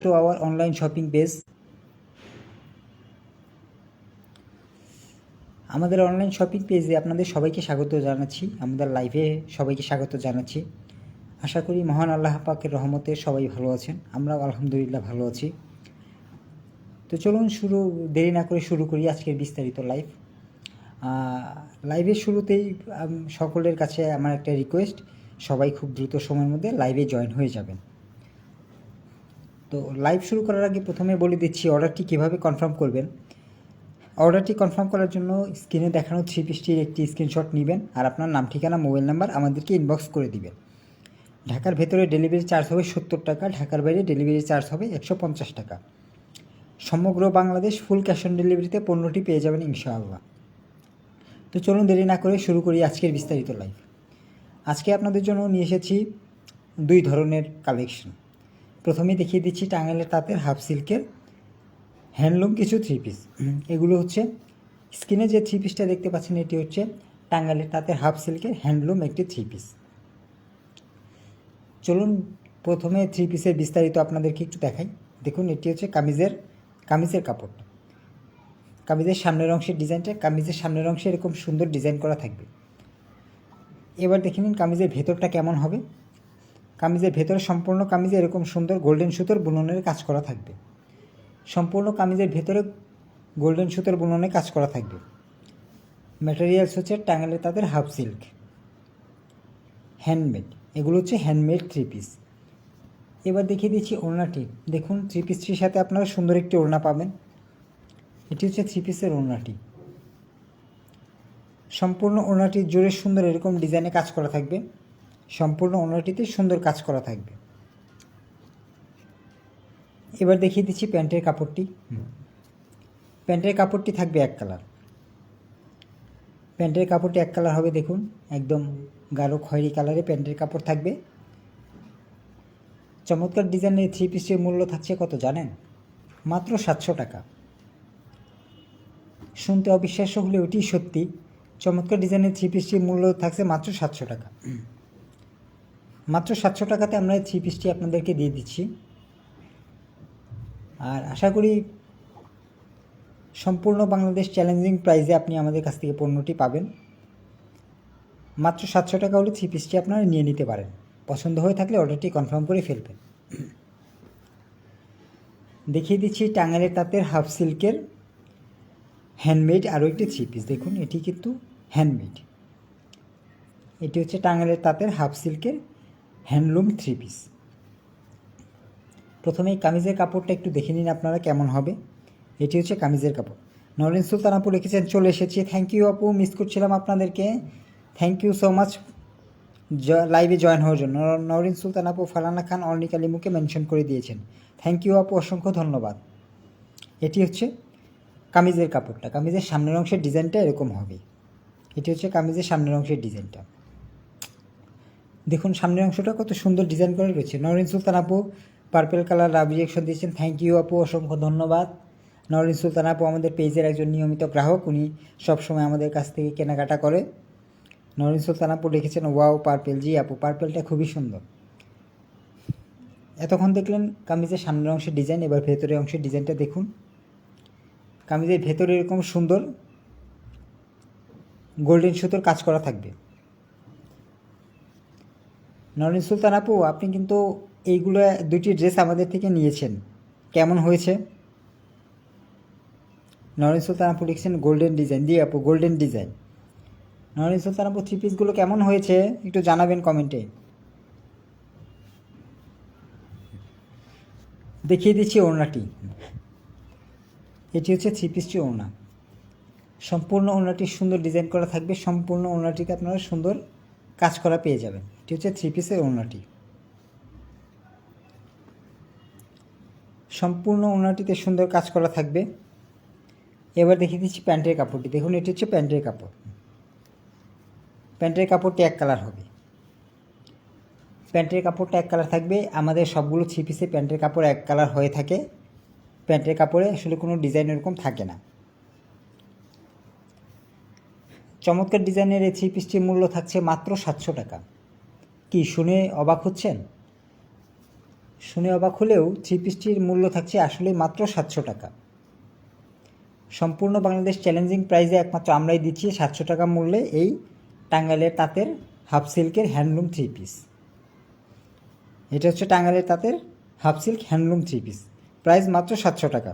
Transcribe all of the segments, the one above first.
to our online shopping page আমাদের online shopping পেজে আপনাদের সবাইকে স্বাগত জানাচ্ছি। আমাদের লাইভে সবাইকে স্বাগত জানাচ্ছি। আশা করি মহান আল্লাহ পাকের রহমতে সবাই ভালো আছেন। আমরাও আলহামদুলিল্লাহ ভালো আছি। তো চলুন শুরু, দেরি না করে শুরু করি আজকের বিস্তারিত লাইভ লাইভের শুরুতেই সকলের কাছে আমার একটা রিকোয়েস্ট সবাই খুব দ্রুত সময়ের মধ্যে লাইভে জয়েন হয়ে যাবেন। তো লাইভ শুরু করার আগে প্রথমে বলে দিচ্ছি অর্ডারটি কীভাবে কনফার্ম করবেন। অর্ডারটি কনফার্ম করার জন্য স্ক্রিনে দেখানো থ্রি পিসটির একটি স্ক্রিনশট নেবেন আর আপনার নাম, ঠিকানা মোবাইল নাম্বার আমাদেরকে ইনবক্স করে দিবেন। ঢাকার ভেতরে ডেলিভারি চার্জ হবে সত্তর টাকা, ঢাকার বাইরে ডেলিভারি চার্জ হবে একশো পঞ্চাশ টাকা। সমগ্র বাংলাদেশ ফুল ক্যাশ অন ডেলিভারিতে পণ্যটি পেয়ে যাবেন ইনশাআল্লাহ। তো চলুন দেরি না করে শুরু করি আজকের বিস্তারিত লাইভ আজকে আপনাদের জন্য নিয়ে এসেছি দুই ধরনের কালেকশন প্রথমে দেখিয়ে দিচ্ছি টাঙ্গাইলের তাঁতের হাফ সিল্কের হ্যান্ডলুম কিছু থ্রি পিস এগুলো হচ্ছে স্ক্রিনে যে থ্রি পিসটা দেখতে পাচ্ছেন, এটি হচ্ছে টাঙ্গাইলের তাঁতের হাফ সিল্কের হ্যান্ডলুম একটি থ্রি পিস চলুন প্রথমে থ্রি পিসের বিস্তারিত আপনাদেরকে একটু দেখাই। দেখুন, এটি হচ্ছে কামিজের কামিজের কাপড়। কামিজের সামনের অংশের ডিজাইনটা, কামিজের সামনের অংশে এরকম সুন্দর ডিজাইন করা থাকবে। এবার দেখে নিন কামিজের ভেতরটা কেমন হবে। কামিজের ভেতরে সম্পূর্ণ কামিজে এরকম সুন্দর গোল্ডেন সুতোর বুননের কাজ করা থাকবে। সম্পূর্ণ কামিজের ভেতরে গোল্ডেন সুতোর বুননে কাজ করা থাকবে। ম্যাটেরিয়ালস হচ্ছে টাঙ্গাইলের তাদের হাফ সিল্ক হ্যান্ডমেড এগুলো হচ্ছে হ্যান্ডমেড থ্রি পিস এবার দেখিয়ে দিচ্ছি ওড়নাটি। দেখুন থ্রি পিসটির সাথে আপনারা সুন্দর একটি ওড়না পাবেন। এটি হচ্ছে থ্রি পিসের ওড়নাটি। সম্পূর্ণ ওড়নাটির জোরে সুন্দর এরকম ডিজাইনে কাজ করা থাকবে। সম্পূর্ণ ওড়নাটিতে সুন্দর কাজ করা থাকবে। এবার দেখিয়ে দিচ্ছি প্যান্টের কাপড়টি। প্যান্টের কাপড়টি থাকবে এক কালার। প্যান্টের কাপড়টি এক কালার হবে, দেখুন, একদম গাঢ় খয়েরি কালারে প্যান্টের কাপড় থাকবে। চমৎকার ডিজাইনের থ্রি পিসের মূল্য থাকছে কত জানেন? মাত্র সাতশো টাকা। শুনতে অবিশ্বাস্য হলে ওটি সত্যি। চমৎকার ডিজাইনের থ্রি পিসটির মূল্য থাকছে মাত্র সাতশো টাকা। মাত্র সাতশো টাকাতে আমরা থ্রি পিসটি আপনাদেরকে দিয়ে দিচ্ছি। আর আশা করি সম্পূর্ণ বাংলাদেশ চ্যালেঞ্জিং প্রাইসে আপনি আমাদের কাছ থেকে পণ্যটি পাবেন। মাত্র সাতশো টাকা হলে থ্রি পিসটি আপনারা নিয়ে নিতে পারেন। পছন্দ হয়ে থাকলে অর্ডারটি কনফার্ম করে ফেলবেন। দেখিয়ে দিচ্ছি টাঙ্গাইলের তাঁতের হাফ সিল্কের হ্যান্ডমেড আরও একটি থ্রি পিস দেখুন, এটি কিন্তু হ্যান্ডমেড এটি হচ্ছে টাঙ্গাইলের তাঁতের হাফ সিল্কের হ্যান্ডলুম থ্রি পিস। প্রথমে কামিজের কাপড়টা একটু দেখে নিন আপনারা কেমন হবে। এটি হচ্ছে কামিজের কাপড়। নরেন সুলতান আপু লিখেছেন, চলে এসেছি। থ্যাংক ইউ আপু মিস করছিলাম আপনাদেরকে। থ্যাংক ইউ সো মাচ লাইভে জয়েন হওয়ার জন্য। নরিন সুলতান আপু ফালানা খান অর্নিক আলিমুকে মেনশন করে দিয়েছেন। থ্যাংক ইউ আপু, অসংখ্য ধন্যবাদ। এটি হচ্ছে কামিজের কাপড়টা। কামিজের সামনের অংশের ডিজাইনটা এরকম হবে। এটি হচ্ছে কামিজের সামনের অংশের ডিজাইনটা। দেখুন, সামনের অংশটা কত সুন্দর ডিজাইন করে রয়েছে নরিন সুলতান আপু পার্পেল কালার লাভ রিয়েকশন দিয়েছেন। থ্যাংক ইউ আপু, অসংখ্য ধন্যবাদ। নরিন সুলতান আপু আমাদের পেজের একজন নিয়মিত গ্রাহক, উনি সবসময় আমাদের কাছ থেকে কেনাকাটা করে। নরিন সুলতান আপু লিখেছেন ওয়াও পার্পেল জি আপু পার্পেলটা খুবই সুন্দর। এতক্ষণ দেখলেন কামিজের সামনের অংশের ডিজাইন এবার ভেতরের অংশের ডিজাইনটা দেখুন। কামিজের ভেতরে এরকম সুন্দর গোল্ডেন সুতোর কাজ করা থাকবে। নরিন সুলতান আপু, আপনি কিন্তু এইগুলো দুটি ড্রেস আমাদের থেকে নিয়েছেন। কেমন হয়েছে? নরেন সুলতান আপু লিখছেন গোল্ডেন ডিজাইন দিয়ে আপু গোল্ডেন ডিজাইন নরেন সুলতান আপু থ্রি পিসগুলো কেমন হয়েছে? একটু জানাবেন কমেন্টে দেখিয়ে দিচ্ছি ওড়নাটি। এটি হচ্ছে থ্রি পিসটি ওড়না। সম্পূর্ণ ওড়নাটি সুন্দর ডিজাইন করা থাকবে। সম্পূর্ণ ওড়নাটিতে আপনারা সুন্দর কাজ করা পেয়ে যাবেন। এটি হচ্ছে থ্রি পিসের ওড়নাটি। সম্পূর্ণ ওড়নাটিতে সুন্দর কাজ করা থাকবে। এবার দেখিয়ে দিচ্ছি প্যান্টের কাপড়টি। দেখুন, এটি হচ্ছে প্যান্টের কাপড়। প্যান্টের কাপড়টি এক কালার হবে। প্যান্টের কাপড়টা এক কালার থাকবে। আমাদের সবগুলো থ্রি পিসে প্যান্টের কাপড় এক কালার হয়ে থাকে। প্যান্টের কাপড়ে আসলে কোনো ডিজাইন এরকম থাকে না। চমৎকার ডিজাইনের এই থ্রি পিসটির মূল্য থাকছে মাত্র সাতশো টাকা। কি শুনে অবাক হচ্ছেন? শুনে অবাক হলেও থ্রি পিসটির মূল্য থাকছে আসলে মাত্র সাতশো টাকা। সম্পূর্ণ বাংলাদেশ চ্যালেঞ্জিং প্রাইজে একমাত্র আমরাই দিচ্ছি সাতশো টাকা মূল্যে এই টাঙ্গাইলের তাঁতের হাফ সিল্কের হ্যান্ডলুম থ্রি পিস এটা হচ্ছে টাঙ্গাইলের তাঁতের half silk handloom three piece price মাত্র সাতশো টাকা।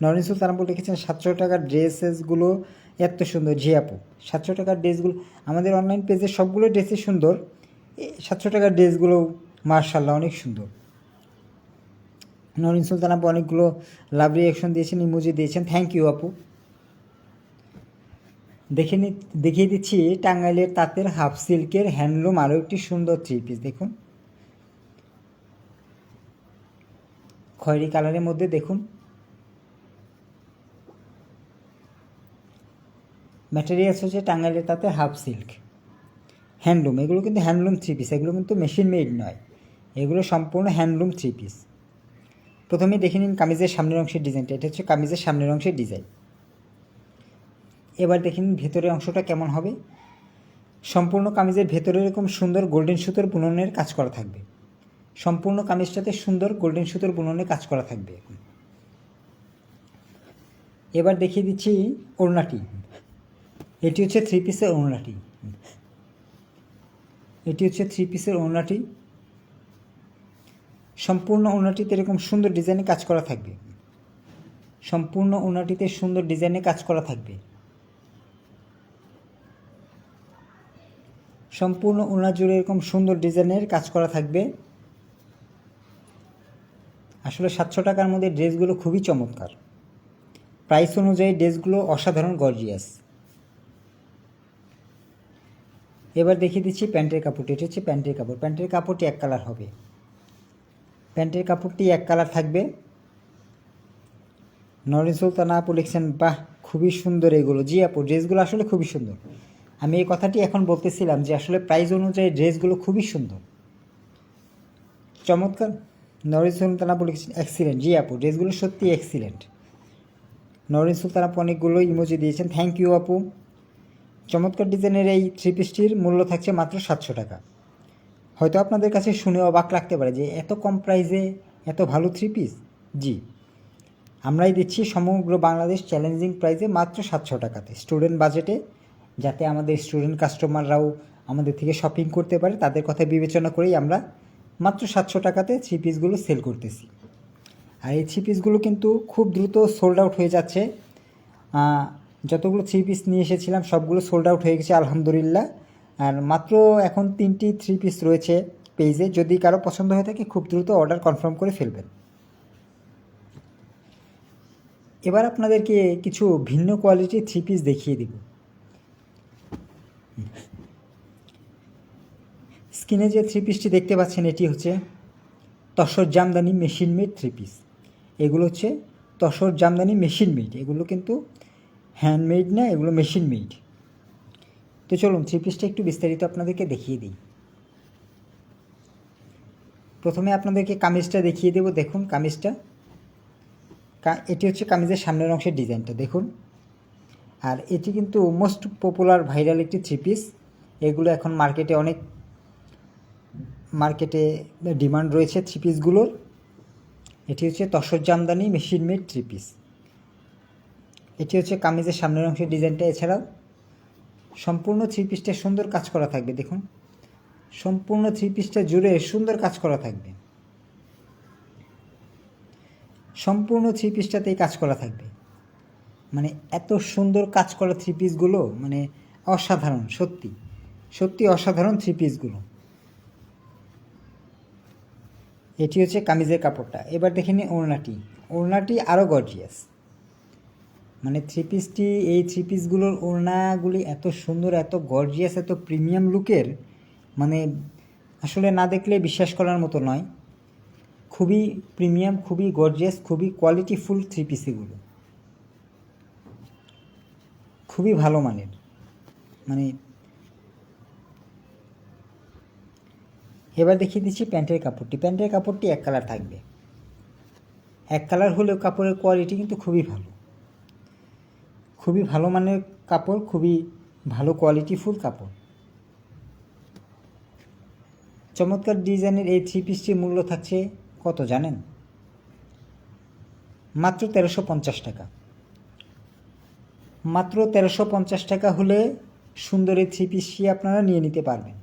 নরিন সুলতানাপুর লিখেছেন, সাতশো টাকার ড্রেসেসগুলো এত সুন্দর জি সাতশো টাকার ড্রেসগুলো, আমাদের অনলাইন পেজে সবগুলো ড্রেসই সুন্দর। সাতশো টাকার ড্রেসগুলো মার্শাল্লাহ অনেক সুন্দর। নরিন সুলতান আপু অনেকগুলো লাভ রিয়াকশন দিয়েছেন ইমোজি দিয়েছেন। থ্যাংক ইউ আপু। দেখে দেখিয়ে দিচ্ছি টাঙ্গাইলের তাঁতের হাফ সিল্কের হ্যান্ডলুম আরও একটি সুন্দর থ্রি পিস দেখুন। খয়েরি কালারের মধ্যে দেখুন। ম্যাটেরিয়ালস হচ্ছে টাঙ্গাইলের তাতে হাফ সিল্ক হ্যান্ডলুম, এগুলো কিন্তু হ্যান্ডলুম থ্রি পিস এগুলো কিন্তু মেশিন মেড নয়। এগুলো সম্পূর্ণ হ্যান্ডলুম থ্রি পিস প্রথমে দেখে নিন কামিজের সামনের অংশের ডিজাইনটা এটা হচ্ছে কামিজের সামনের অংশের ডিজাইন এবার দেখে নিন ভেতরের অংশটা কেমন হবে। সম্পূর্ণ কামিজের ভেতরে এরকম সুন্দর গোল্ডেন সুতোর বুননের কাজ করা থাকবে। সম্পূর্ণ কামিজটাতে সুন্দর গোল্ডেন সুতোর বুননে কাজ করা থাকবে এবার দেখিয়ে দিচ্ছি ওড়নাটি। এটি হচ্ছে থ্রি পিসের ওড়নাটি। এটি হচ্ছে থ্রি পিসের ওড়নাটি। সম্পূর্ণ ওড়নাটিতে এরকম সুন্দর ডিজাইনে কাজ করা থাকবে। সম্পূর্ণ ওড়নাটিতে সুন্দর ডিজাইনে কাজ করা থাকবে। সম্পূর্ণ ওড়না জুড়ে এরকম সুন্দর ডিজাইনের কাজ করা থাকবে। আসলে সাতশো টাকার মধ্যে ড্রেসগুলো খুবই চমৎকার। প্রাইস অনুযায়ী ড্রেসগুলো অসাধারণ গর্জিয়াস। এবার দেখিয়ে দিচ্ছি প্যান্টের কাপড়টি, এটা হচ্ছে প্যান্টের কাপড়। প্যান্টের কাপড়টি এক কালার হবে। প্যান্টের কাপড়টি এক কালার থাকবে। নরিন সুলতানা আপু বাহ, খুবই সুন্দর এগুলো। জি আপু, ড্রেসগুলো আসলে খুবই সুন্দর। আমি এই কথাটি এখন বলতেছিলাম যে আসলে প্রাইস অনুযায়ী ড্রেসগুলো খুবই সুন্দর। চমৎকার। নরিন সুলতান আপু এক্সিলেন্ট জি আপু, ড্রেসগুলো সত্যি এক্সিলেন্ট নরিন সুলতান আপু অনেকগুলো ইমোজি দিয়েছেন। থ্যাংক ইউ আপু। চমৎকার ডিজাইনের এই থ্রি পিসটির মূল্য থাকছে মাত্র সাতশো টাকা। হয়তো আপনাদের কাছে শুনে অবাক লাগতে পারে যে এত কম প্রাইসে এত ভালো থ্রি পিস জি। আমরাই দিচ্ছি সমগ্র বাংলাদেশ চ্যালেঞ্জিং প্রাইসে মাত্র সাতশো টাকাতে। স্টুডেন্ট বাজেটে যাতে আমাদের স্টুডেন্ট কাস্টমাররাও আমাদের থেকে শপিং করতে পারে, তাদের কথা বিবেচনা করেই আমরা মাত্র সাতশো টাকাতে থ্রি পিসগুলো সেল করতেছি। আর এই থ্রি পিসগুলো কিন্তু খুব দ্রুত সোল্ড আউট হয়ে যাচ্ছে। যতগুলো থ্রি পিস নিয়ে এসেছিলাম, সবগুলো সোল্ড আউট হয়ে গেছে, আলহামদুলিল্লাহ। আর মাত্র এখন তিনটি থ্রি পিস রয়েছে পেজে যদি কারও পছন্দ হয়ে থাকে, খুব দ্রুত অর্ডার কনফার্ম করে ফেলবেন। এবার আপনাদেরকে কিছু ভিন্ন কোয়ালিটির থ্রি পিস দেখিয়ে দিব। স্ক্রিনে যে থ্রি পিসটি দেখতে পাচ্ছেন, এটি হচ্ছে tussar Jamdani machine made three piece এগুলো হচ্ছে তসর জামদানি মেশিন মেড এগুলো কিন্তু হ্যান্ডমেড না, এগুলো মেশিন মেড তো চলুন থ্রি পিসটা একটু বিস্তারিত আপনাদেরকে দেখিয়ে দিই। প্রথমে আপনাদেরকে কামিজটা দেখিয়ে দেবো। দেখুন কামিজটা। এটি হচ্ছে কামিজের সামনের অংশের ডিজাইনটা, দেখুন। আর এটি কিন্তু মোস্ট পপুলার ভাইরাল একটি থ্রি পিস এগুলো এখন মার্কেটে অনেক মার্কেটে ডিমান্ড রয়েছে থ্রি পিসগুলোর এটি হচ্ছে tussar Jamdani machine made three piece এটি হচ্ছে কামিজের সামনের অংশের ডিজাইনটা। এছাড়াও সম্পূর্ণ থ্রি পিসটা সুন্দর কাজ করা থাকবে, দেখুন। সম্পূর্ণ থ্রি পিসটা জুড়ে সুন্দর কাজ করা থাকবে। সম্পূর্ণ থ্রি পিসটাতেই কাজ করা থাকবে। মানে এত সুন্দর কাজ করা থ্রি পিসগুলো মানে অসাধারণ, সত্যি। সত্যি অসাধারণ থ্রি পিসগুলো এটি হচ্ছে কামিজের কাপড়টা। এবার দেখে নিই ওড়নাটি। ওড়নাটি আরও গর্জিয়াস মানে থ্রি পিসটি এই থ্রি পিসগুলোর ওড়নাগুলি এত সুন্দর, এত গর্জিয়াস এত প্রিমিয়াম লুকের মানে আসলে না দেখলে বিশ্বাস করার মতো নয়। খুবই প্রিমিয়াম খুবই গর্জিয়াস খুবই কোয়ালিটিফুল থ্রি পিস এগুলো। খুবই ভালো মানের। মানে এবার দেখিয়ে দিচ্ছি প্যান্টের কাপড়টি। প্যান্টের কাপড়টি এক কালার থাকবে। এক কালার হলেও কাপড়ের কোয়ালিটি কিন্তু খুবই ভালো। খুবই ভালো মানের কাপড়, খুবই ভালো কোয়ালিটিফুল কাপড়। চমৎকার ডিজাইনের এই থ্রি পিসটির মূল্য থাকছে কত জানেন? মাত্র তেরোশো পঞ্চাশ টাকা। মাত্র তেরোশো পঞ্চাশ টাকা হলে সুন্দর এই থ্রি পিসটি আপনারা নিয়ে নিতে পারবেন।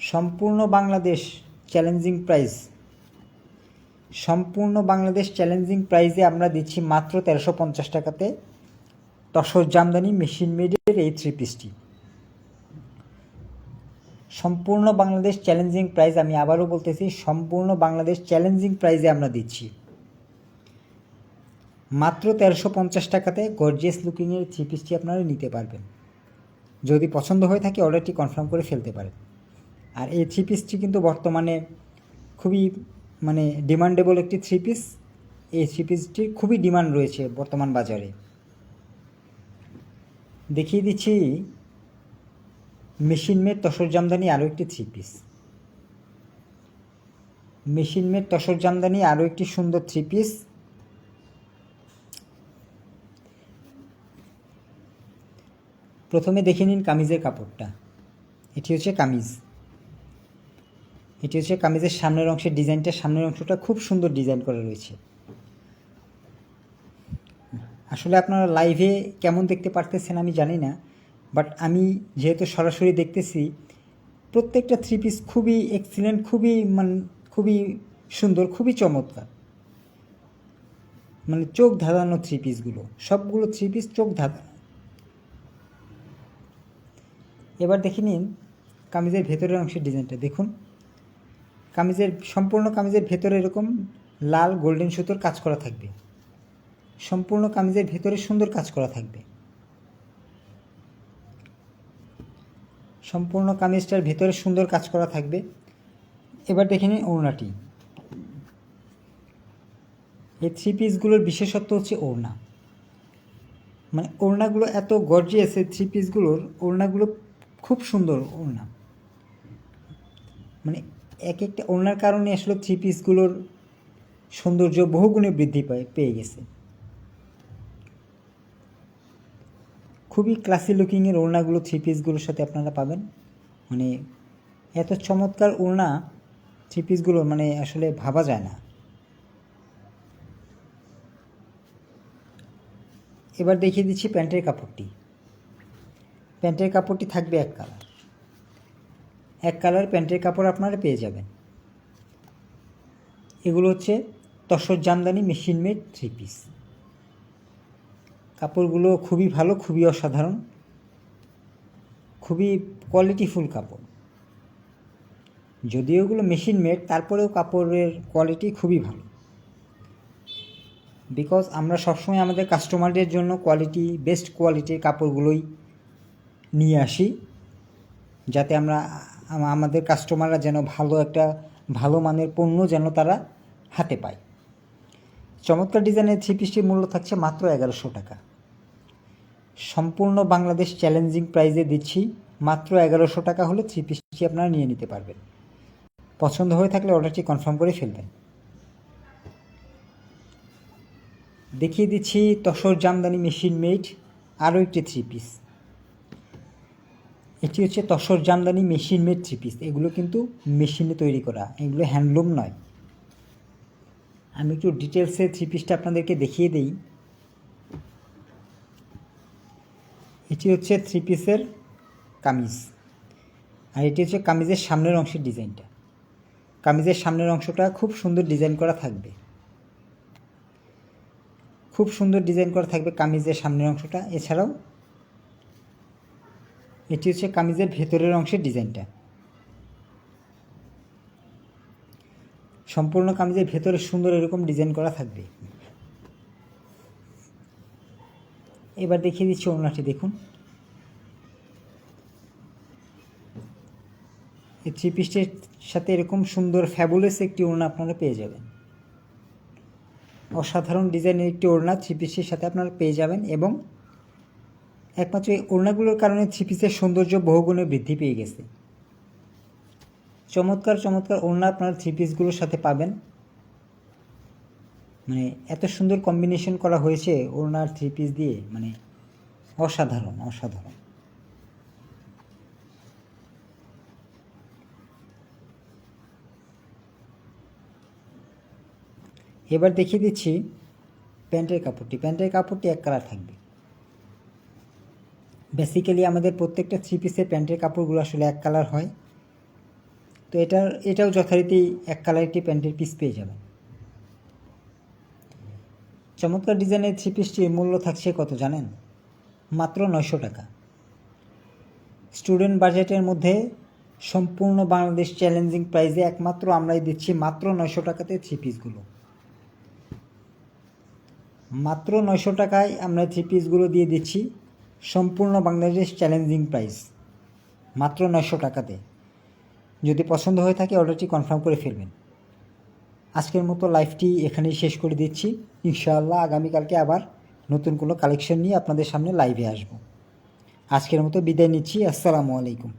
সম্পূর্ণ বাংলাদেশ চ্যালেঞ্জিং প্রাইস সম্পূর্ণ বাংলাদেশ চ্যালেঞ্জিং প্রাইসে আমরা দিচ্ছি মাত্র তেরোশো পঞ্চাশ টাকাতে তসর জামদানি মেশিন মেডের এই থ্রি পিসটি সম্পূর্ণ বাংলাদেশ চ্যালেঞ্জিং প্রাইস আমি আবারও বলতেছি, সম্পূর্ণ বাংলাদেশ চ্যালেঞ্জিং প্রাইসে আমরা দিচ্ছি। মাত্র তেরোশো পঞ্চাশ টাকাতে গর্জিয়াস লুকিংয়ের থ্রি পিসটি আপনারা নিতে পারবেন। যদি পছন্দ হয়ে থাকে অর্ডারটি কনফার্ম করে ফেলতে পারেন। আর এই থ্রি পিসটি কিন্তু বর্তমানে খুবই মানে ডিমান্ডেবল একটি থ্রি পিস এই থ্রি পিসটির খুবই ডিমান্ড রয়েছে বর্তমান বাজারে। দেখিয়ে দিচ্ছি মেশিন মেড তসর জামদানি আরও একটি three piece machine made tussar Jamdani আরও একটি সুন্দর থ্রি পিস প্রথমে দেখে নিন কামিজের কাপড়টা। এটি হচ্ছে কামিজ। এটি হচ্ছে কামিজের সামনের অংশের ডিজাইনটা, সামনের অংশটা খুব সুন্দর ডিজাইন করা রয়েছে। আসলে আপনারা লাইভে কেমন দেখতে পারতেছেন আমি জানি না বাট আমি যেহেতু সরাসরি দেখতেছি, প্রত্যেকটা থ্রি পিস খুবই এক্সিলেন্ট খুবই মানে খুবই সুন্দর, খুবই চমৎকার। মানে চোখ ধাঁধানো থ্রি পিসগুলো সবগুলো থ্রি পিস চোখ ধাঁধানো। এবার দেখে নিন কামিজের ভেতরের অংশের ডিজাইনটা, দেখুন। কামিজের, সম্পূর্ণ কামিজের ভেতরে এরকম লাল গোল্ডেন সুতোর কাজ করা থাকবে। সম্পূর্ণ কামিজের ভেতরে সুন্দর কাজ করা থাকবে। সম্পূর্ণ কামিজটার ভেতরে সুন্দর কাজ করা থাকবে। এবার দেখে নিন ওড়নাটি। এই থ্রি পিসগুলোর বিশেষত্ব হচ্ছে ওড়না। মানে ওড়নাগুলো এত গর্জিয়াস এই থ্রি পিসগুলোর ওড়নাগুলো খুব সুন্দর ওড়না। মানে এক একটা ওড়নার কারণে আসলে থ্রি পিসগুলোর সৌন্দর্য বহুগুণে বৃদ্ধি পায়, পেয়ে গেছে। খুবই ক্লাসি লুকিংয়ের ওড়নাগুলো থ্রি পিসগুলোর সাথে আপনারা পাবেন। মানে এত চমৎকার ওড়না থ্রি পিসগুলো মানে আসলে ভাবা যায় না। এবার দেখিয়ে দিচ্ছি প্যান্টের কাপড়টি। প্যান্টের কাপড়টি থাকবে এক কালার এক কালার প্যান্টের কাপড় আপনারা পেয়ে যাবেন। এগুলো হচ্ছে tussar Jamdani machine made three piece. কাপড়গুলো খুবই ভালো, খুবই অসাধারণ, খুবই কোয়ালিটিফুল কাপড়। যদিও এগুলো মেশিন মেড, তারপরেও কাপড়ের কোয়ালিটি খুবই ভালো। বিকজ আমরা সবসময় আমাদের কাস্টমারদের জন্য কোয়ালিটি, বেস্ট কোয়ালিটির কাপড়গুলোই নিয়ে আসি, যাতে আমরা আম- আমাদের কাস্টমাররা যেন ভালো একটা, ভালো মানের পণ্য যেন তারা হাতে পায়। চমৎকার ডিজাইনের থ্রি পিসটির মূল্য থাকছে মাত্র এগারোশো টাকা। সম্পূর্ণ বাংলাদেশ চ্যালেঞ্জিং প্রাইজে দিচ্ছি, মাত্র এগারোশো টাকা হলে থ্রি পিসটি আপনারা নিয়ে নিতে পারবেন। পছন্দ হয়ে থাকলে অর্ডারটি কনফার্ম করে ফেলবেন। দেখিয়ে দিচ্ছি তসর জামদানি মেশিন মেড আরও একটি থ্রি পিস এটি হচ্ছে tussar Jamdani machine made three piece এগুলো কিন্তু মেশিনে তৈরি করা। এগুলো হ্যান্ডলুম নয়। আমি একটু ডিটেলসে থ্রি পিসটা আপনাদেরকে দেখিয়ে দিই। এটি হচ্ছে থ্রি পিসের কামিজ। আর এটি হচ্ছে কামিজের সামনের অংশের ডিজাইনটা। কামিজের সামনের অংশটা খুব সুন্দর ডিজাইন করা থাকবে। খুব সুন্দর ডিজাইন করা থাকবে কামিজের সামনের অংশটা। এছাড়াও এটি হচ্ছে কামিজের ভেতরের অংশের ডিজাইনটা। সম্পূর্ণ কামিজের ভেতরে সুন্দর এরকম ডিজাইন করা থাকবে। এবার দেখিয়ে দিচ্ছি ওড়নাটি, দেখুন। এই থ্রি পিসের সাথে এরকম সুন্দর ফ্যাবুলেস একটি ওড়না আপনারা পেয়ে যাবেন। অসাধারণ ডিজাইনের একটি ওড়না থ্রি পিসের সাথে আপনারা পেয়ে যাবেন এবং একমাত্র এই ওড়নাগুলোর কারণে থ্রি পিসের সৌন্দর্য বহুগুণে বৃদ্ধি পেয়ে গেছে। চমৎকার চমৎকার ওড়না আপনারা থ্রি পিসগুলোর সাথে পাবেন। মানে এত সুন্দর কম্বিনেশন করা হয়েছে ওড়নার থ্রি পিস দিয়ে মানে অসাধারণ অসাধারণ। এবার দেখিয়ে দিচ্ছি প্যান্টের কাপড়টি। প্যান্টের কাপড়টি এক কালার থাকবে। বেসিক্যালি আমাদের প্রত্যেকটা থ্রি পিসের প্যান্টের কাপড়গুলো আসলে এক কালার হয়। তো এটার, এটাও যথারীতি এক কালার একটি প্যান্টের পিস পেয়ে যাবেন। চমৎকার ডিজাইনের থ্রি পিসটির মূল্য থাকছে কত জানেন? মাত্র নয়শো টাকা। স্টুডেন্ট বাজেটের মধ্যে সম্পূর্ণ বাংলাদেশ চ্যালেঞ্জিং প্রাইজে একমাত্র আমরাই দিচ্ছি মাত্র নয়শো টাকাতে থ্রি পিসগুলো মাত্র নয়শো টাকায় আমরা থ্রি পিসগুলো দিয়ে দিচ্ছি। সম্পূর্ণ বাংলাদেশ চ্যালেঞ্জিং প্রাইস। মাত্র নয়শো টাকাতে। যদি পছন্দ হয়ে থাকে অর্ডারটি কনফার্ম করে ফেলবেন। আজকের মতো লাইফটি এখানেই শেষ করে দিচ্ছি। ইনশাআল্লাহ আগামীকালকে আবার নতুন কোনো কালেকশন নিয়ে আপনাদের সামনে লাইভে আসব। আজকের মতো বিদায় নিচ্ছি। আসসালামু আলাইকুম।